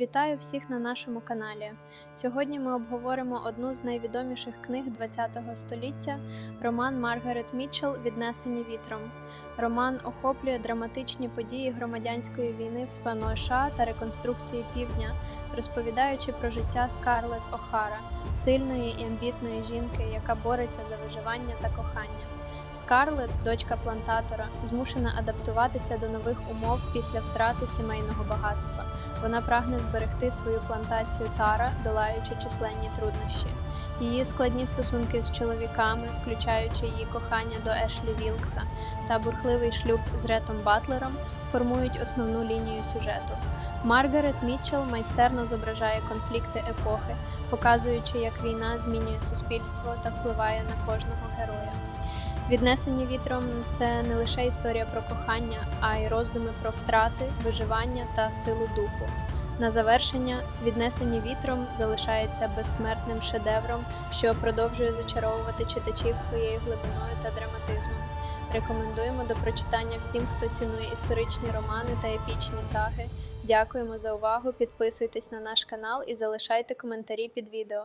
Вітаю всіх на нашому каналі. Сьогодні ми обговоримо одну з найвідоміших книг ХХ століття роман Маргарет Мітчелл Віднесені вітром. Роман охоплює драматичні події громадянської війни в спано США та реконструкції півдня, розповідаючи про життя Скарлетт О'Хара, сильної і амбітної жінки, яка бореться за виживання та кохання. Скарлетт, дочка плантатора, змушена адаптуватися до нових умов після втрати сімейного багатства. Вона прагне зберегти свою плантацію Тара, долаючи численні труднощі. Її складні стосунки з чоловіками, включаючи її кохання до Ешлі Вілкса та бурхливий шлюб з Ретом Батлером, формують основну лінію сюжету. Маргарет Мітчелл майстерно зображає конфлікти епохи, показуючи, як війна змінює суспільство та впливає на кожного героя. Віднесені вітром це не лише історія про кохання, а й роздуми про втрати, виживання та силу духу. На завершення, віднесені вітром залишається безсмертним шедевром, що продовжує зачаровувати читачів своєю глибиною та драматизмом. Рекомендуємо до прочитання всім, хто цінує історичні романи та епічні саги. Дякуємо за увагу! Підписуйтесь на наш канал і залишайте коментарі під відео.